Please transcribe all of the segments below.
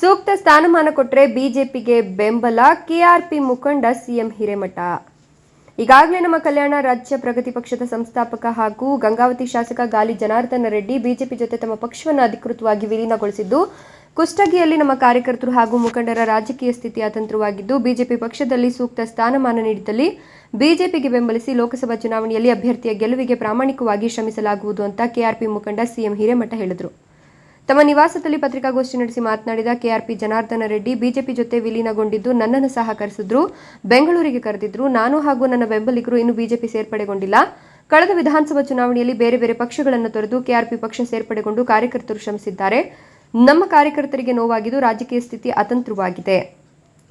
ಸೂಕ್ತ ಸ್ಥಾನಮಾನ ಕೊಟ್ಟರೆ ಬಿಜೆಪಿಗೆ ಬೆಂಬಲ, ಕೆಆರ್ಪಿ ಮುಖಂಡ ಸಿಎಂ ಹಿರೇಮಠ. ಈಗಾಗಲೇ ನಮ್ಮ ಕಲ್ಯಾಣ ರಾಜ್ಯ ಪ್ರಗತಿ ಪಕ್ಷದ ಸಂಸ್ಥಾಪಕ ಹಾಗೂ ಗಂಗಾವತಿ ಶಾಸಕ ಗಾಲಿ ಜನಾರ್ದನ ರೆಡ್ಡಿ ಬಿಜೆಪಿ ಜೊತೆ ತಮ್ಮ ಪಕ್ಷವನ್ನು ಅಧಿಕೃತವಾಗಿ ವಿಲೀನಗೊಳಿಸಿದ್ದು, ಕುಷ್ಟಗಿಯಲ್ಲಿ ನಮ್ಮ ಕಾರ್ಯಕರ್ತರು ಹಾಗೂ ಮುಖಂಡರ ರಾಜಕೀಯ ಸ್ಥಿತಿ ಅತಂತ್ರವಾಗಿದ್ದು, ಬಿಜೆಪಿ ಪಕ್ಷದಲ್ಲಿ ಸೂಕ್ತ ಸ್ಥಾನಮಾನ ನೀಡಿದಲ್ಲಿ ಬಿಜೆಪಿಗೆ ಬೆಂಬಲಿಸಿ ಲೋಕಸಭಾ ಚುನಾವಣೆಯಲ್ಲಿ ಅಭ್ಯರ್ಥಿಯ ಗೆಲುವಿಗೆ ಪ್ರಾಮಾಣಿಕವಾಗಿ ಶ್ರಮಿಸಲಾಗುವುದು ಅಂತ ಕೆಆರ್ಪಿ ಮುಖಂಡ ಸಿಎಂ ಹಿರೇಮಠ ಹೇಳಿದರು. ತಮ್ಮ ನಿವಾಸದಲ್ಲಿ ಪತ್ರಿಕಾಗೋಷ್ಠಿ ನಡೆಸಿ ಮಾತನಾಡಿದ ಕೆಆರ್ಪಿ ಜನಾರ್ದನ ರೆಡ್ಡಿ, ಬಿಜೆಪಿ ಜೊತೆ ವಿಲೀನಗೊಂಡಿದ್ದು ನನ್ನನ್ನು ಸಹಕರಿಸಿದ್ರು, ಬೆಂಗಳೂರಿಗೆ ಕರೆದಿದ್ರು, ನಾನು ಹಾಗೂ ನನ್ನ ಬೆಂಬಲಿಗರು ಇನ್ನೂ ಬಿಜೆಪಿ ಸೇರ್ಪಡೆಗೊಂಡಿಲ್ಲ. ಕಳೆದ ವಿಧಾನಸಭಾ ಚುನಾವಣೆಯಲ್ಲಿ ಬೇರೆ ಬೇರೆ ಪಕ್ಷಗಳನ್ನು ತೊರೆದು ಕೆಆರ್ಪಿ ಪಕ್ಷ ಸೇರ್ಪಡೆಗೊಂಡು ಕಾರ್ಯಕರ್ತರು ಶ್ರಮಿಸಿದ್ದಾರೆ. ನಮ್ಮ ಕಾರ್ಯಕರ್ತರಿಗೆ ನೋವಾಗಿದ್ದು ರಾಜಕೀಯ ಸ್ಥಿತಿ ಅತಂತ್ರವಾಗಿದೆ.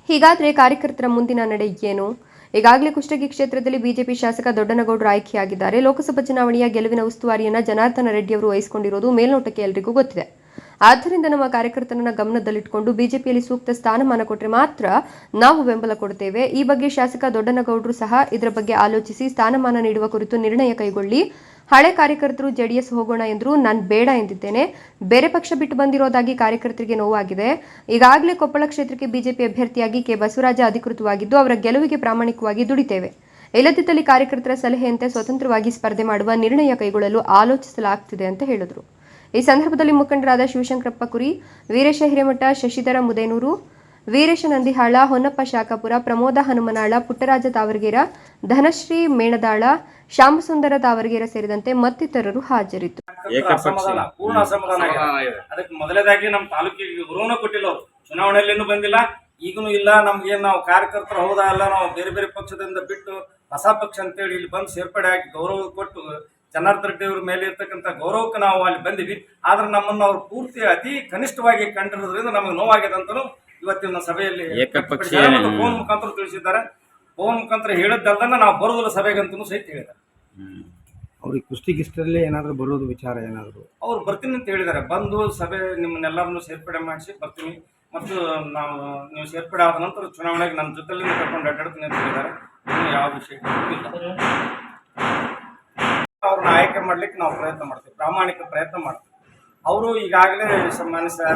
ಹೀಗಾದರೆ ಕಾರ್ಯಕರ್ತರ ಮುಂದಿನ ನಡೆ ಏನು? ಈಗಾಗಲೇ ಕುಷ್ಟಗಿ ಕ್ಷೇತ್ರದಲ್ಲಿ ಬಿಜೆಪಿ ಶಾಸಕ ದೊಡ್ಡನಗೌಡರು ಆಯ್ಕೆಯಾಗಿದ್ದಾರೆ. ಲೋಕಸಭಾ ಚುನಾವಣೆಯ ಗೆಲುವಿನ ಉಸ್ತುವಾರಿಯನ್ನು ಜನಾರ್ದನ ರೆಡ್ಡಿ ಅವರು ವಹಿಸಿಕೊಂಡಿರೋದು ಮೇಲ್ನೋಟಕ್ಕೆ ಎಲ್ಲರಿಗೂ ಗೊತ್ತಿದೆ. ಆದ್ದರಿಂದ ನಮ್ಮ ಕಾರ್ಯಕರ್ತರನ್ನ ಗಮನದಲ್ಲಿಟ್ಟುಕೊಂಡು ಬಿಜೆಪಿಯಲ್ಲಿ ಸೂಕ್ತ ಸ್ಥಾನಮಾನ ಕೊಟ್ಟರೆ ಮಾತ್ರ ನಾವು ಬೆಂಬಲ ಕೊಡುತ್ತೇವೆ ಈ ಬಗ್ಗೆ ಶಾಸಕ ದೊಡ್ಡನಗೌಡರು ಸಹ ಇದರ ಬಗ್ಗೆ ಆಲೋಚಿಸಿ ಸ್ಥಾನಮಾನ ನೀಡುವ ಕುರಿತು ನಿರ್ಣಯ ಕೈಗೊಳ್ಳಿ. ಹಳೆ ಕಾರ್ಯಕರ್ತರು ಜೆಡಿಎಸ್ ಹೋಗೋಣ ಎಂದ್ರು ನಾನು ಬೇಡ ಎಂದಿದ್ದೇನೆ. ಬೇರೆ ಪಕ್ಷ ಬಿಟ್ಟು ಬಂದಿರೋದಾಗಿ ಕಾರ್ಯಕರ್ತರಿಗೆ ನೋವಾಗಿದೆ. ಈಗಾಗಲೇ ಕೊಪ್ಪಳ ಕ್ಷೇತ್ರಕ್ಕೆ ಬಿಜೆಪಿ ಅಭ್ಯರ್ಥಿಯಾಗಿ ಕೆ ಬಸವರಾಜ ಅಧಿಕೃತವಾಗಿದ್ದು, ಅವರ ಗೆಲುವಿಗೆ ಪ್ರಾಮಾಣಿಕವಾಗಿ ದುಡಿತೇವೆ. ಇಲ್ಲದಿದ್ದಲ್ಲಿ ಕಾರ್ಯಕರ್ತರ ಸಲಹೆಯಂತೆ ಸ್ವತಂತ್ರವಾಗಿ ಸ್ಪರ್ಧೆ ಮಾಡುವ ನಿರ್ಣಯ ಕೈಗೊಳ್ಳಲು ಆಲೋಚಿಸಲಾಗ್ತಿದೆ ಅಂತ ಹೇಳಿದರು. ಈ ಸಂದರ್ಭದಲ್ಲಿ ಮುಖಂಡರಾದ ಶಿವಶಂಕರಪ್ಪ ಕುರಿ ವೀರೇಶ ಹಿರೇಮಠ ಶಶಿಧರ ಮುದೇನೂರು ವೀರೇಶ ನಂದಿಹಾಳ ಹೊನ್ನಪ್ಪ ಶಾಖಾಪುರ ಪ್ರಮೋದ ಹನುಮನಾಳ ಪುಟ್ಟರಾಜ ತಾವರ್ಗೇರ ಧನಶ್ರೀ ಮೇಣದಾಳ ಶ್ಯಾಮಸುಂದರ ತಾವರ್ಗೇರ ಸೇರಿದಂತೆ ಮತ್ತಿತರರು ಹಾಜರಿದ್ದರು. ಪೂರ್ಣ ಅಸಮಾಧಾನ ಆಗಿದೆ. ಅದಕ್ಕೆ ಮೊದಲೇದಾಗಿ ನಮ್ಮ ತಾಲೂಕಿಗೆ ಗೌರವನ ಕೊಟ್ಟಿಲ್ಲ ಅವರು. ಚುನಾವಣೆಯಲ್ಲಿನೂ ಬಂದಿಲ್ಲ. ಈಗನೂ ಇಲ್ಲ. ನಮ್ಗೆ ಏನ್ ನಾವು ಕಾರ್ಯಕರ್ತರು ಹೌದಾ ಅಲ್ಲ ನಾವು ಬೇರೆ ಬೇರೆ ಪಕ್ಷದಿಂದ ಬಿಟ್ಟು ಹೊಸ ಪಕ್ಷ ಅಂತೇಳಿ ಇಲ್ಲಿ ಬಂದು ಸೇರ್ಪಡೆ ಆಗಿ ಗೌರವ ಕೊಟ್ಟು ಜನಾರ್ದನ್ ರೆಡ್ಡಿ ಅವ್ರ ಮೇಲೆ ಇರ್ತಕ್ಕಂಥ ಗೌರವಕ್ಕೆ ನಾವು ಅಲ್ಲಿ ಬಂದಿವಿ. ಆದ್ರೆ ನಮ್ಮನ್ನು ಅವ್ರು ಪೂರ್ತಿ ಅತಿ ಕನಿಷ್ಠವಾಗಿ ಕಂಡಿರೋದ್ರಿಂದ ನಮಗೆ ನೋವಾಗಿದೆ ಅಂತಲೂ ಇವತ್ತಿನ ಸಭೆಯಲ್ಲಿ ಫೋನ್ ಮುಖಾಂತರ ತಿಳಿಸಿದ್ದಾರೆ. ಫೋನ್ ಮುಖಾಂತರ ಹೇಳಿದ್ದಲ್ಲ ನಾವು ಬರುವುದಿಲ್ಲ ಅಂತ ಸಹಿತ ಹೇಳಿದ್ದಾರೆ. ಅವ್ರಿಗೆ ಕುಸ್ತಿಗಿಷ್ಟರಲ್ಲೇ ಏನಾದರೂ ಬರೋದು ವಿಚಾರ ಏನಾದರೂ? ಅವ್ರು ಬರ್ತೀನಿ ಅಂತ ಹೇಳಿದ್ದಾರೆ. ಬಂದು ಸಭೆ ನಿಮ್ಮನ್ನೆಲ್ಲರನ್ನು ಸೇರ್ಪಡೆ ಮಾಡಿಸಿ ಬರ್ತೀನಿ. ಮತ್ತು ನಾವು ನೀವು ಸೇರ್ಪಡೆ ಆದ ನಂತರ ಚುನಾವಣೆಗೆ ನನ್ನ ಜೊತೆಲಿ ಕರ್ಕೊಂಡು ಅಡ್ಡಾಡ್ತೀನಿ ಅಂತ ಹೇಳಿದ್ದಾರೆ. ಯಾವ ವಿಷಯ ಇಲ್ಲ. ಆಯ್ಕೆ ಮಾಡ್ಲಿಕ್ಕೆ ನಾವು ಪ್ರಯತ್ನ ಮಾಡ್ತೀವಿ ಪ್ರಾಮಾಣಿಕ ಪ್ರಯತ್ನ ಮಾಡ್ತೀವಿ. ಅವರು ಈಗಾಗಲೇ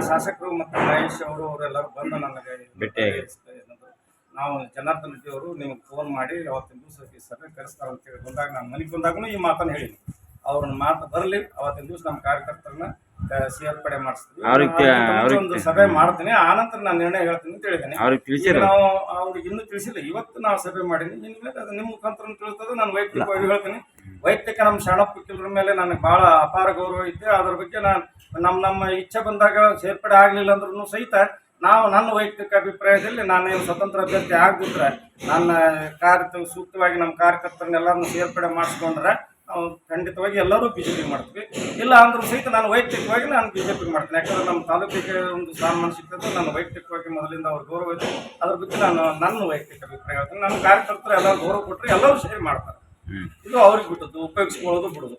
ಶಾಸಕರು ಮತ್ತು ಮಹೇಶ್ ಅವರು ಅವರೆಲ್ಲರೂ ಬಂದು ನನಗೆ ಭೇಟಿಯಾಗಿ. ನಾವು ಜನಾರ್ದನ್ ರೆಡ್ಡಿ ಅವರು ನಿಮಗೆ ಫೋನ್ ಮಾಡಿ ಅವತ್ತಿನ ದಿವಸ ಈ ಸಭೆ ಕರೆಸ್ತಾರೆ ಅಂತ ಹೇಳಿ ಬಂದಾಗ ನಾನು ಮನೆಗೆ ಬಂದಾಗೂ ಈ ಮಾತನ್ನು ಹೇಳಿ ಅವ್ರನ್ನ ಮಾತು ಬರಲಿ ಅವತ್ತಿನ ದಿವಸ ನಮ್ಮ ಕಾರ್ಯಕರ್ತರನ್ನ ಸೇರ್ಪಡೆ ಮಾಡಿಸ್ತೀವಿ. ಒಂದು ಸಭೆ ಮಾಡ್ತೀನಿ ಆ ನಂತರ ನಾನು ನಿರ್ಣಯ ಹೇಳ್ತೀನಿ ಅಂತ ಹೇಳಿದ್ದೇನೆ ನಾವು ಅವ್ರಿಗೆ ಇನ್ನೂ ತಿಳಿಸಿಲ್ಲ. ಇವತ್ತು ನಾವು ಸಭೆ ಮಾಡೀನಿ ಇನ್ಮೇಲೆ ಅದು ನಿಮ್ಮ ಮುಖಾಂತರ ತಿಳಿಸ್ತದೆ ನಾನು ವೈಯಕ್ತಿಕವಾಗಿ ಹೇಳ್ತೀನಿ. ವೈಯಕ್ತಿಕ ನಮ್ಮ ಶರಣಪ್ಪ ಕಿಲ್ರ ಮೇಲೆ ನನಗೆ ಬಹಳ ಅಪಾರ ಗೌರವ ಐತೆ. ಅದ್ರ ಬಗ್ಗೆ ನಾನು ನಮ್ಮ ನಮ್ಮ ಇಚ್ಛೆ ಬಂದಾಗ ಸೇರ್ಪಡೆ ಆಗಲಿಲ್ಲ ಅಂದ್ರೂ ಸಹಿತ ನಾವು ನನ್ನ ವೈಯಕ್ತಿಕ ಅಭಿಪ್ರಾಯದಲ್ಲಿ ನಾನೇನು ಸ್ವತಂತ್ರ ಅಭ್ಯರ್ಥಿ ಆಗದಿದ್ರೆ ನನ್ನ ಕಾರ್ಯ ಸೂಕ್ತವಾಗಿ ನಮ್ಮ ಕಾರ್ಯಕರ್ತರನ್ನೆಲ್ಲರನ್ನು ಸೇರ್ಪಡೆ ಮಾಡಿಸ್ಕೊಂಡ್ರೆ ನಾವು ಖಂಡಿತವಾಗಿ ಎಲ್ಲರೂ ಬಿ ಜೆ ಪಿ ಮಾಡ್ತೀವಿ. ಇಲ್ಲ ಅಂದ್ರೂ ಸಹಿತ ನಾನು ವೈಯಕ್ತಿಕವಾಗಿ ನಾನು ಬಿ ಜೆ ಪಿ ಮಾಡ್ತೀನಿ. ಯಾಕಂದ್ರೆ ನಮ್ಮ ತಾಲೂಕಿಗೆ ಒಂದು ಸ್ಥಾನಮಾನ ಸಿಕ್ಕಿದ್ರು ನಾನು ವೈಯಕ್ತಿಕವಾಗಿ ಮೊದಲಿಂದ ಅವ್ರ ಗೌರವ ಇದೆ. ಅದ್ರ ಬಗ್ಗೆ ನಾನು ನನ್ನ ವೈಯಕ್ತಿಕ ಅಭಿಪ್ರಾಯ ನನ್ನ ಕಾರ್ಯಕರ್ತರು ಎಲ್ಲ ಗೌರವ ಕೊಟ್ಟರೆ ಎಲ್ಲರೂ ಸೇರಿ ಮಾಡ್ತಾರೆ. ಇದು ಅವ್ರಿಗೆ ಬಿಟ್ಟದ್ದು ಉಪಯೋಗಿಸ್ಕೊಳ್ಳೋದು ಬಿಡೋದು.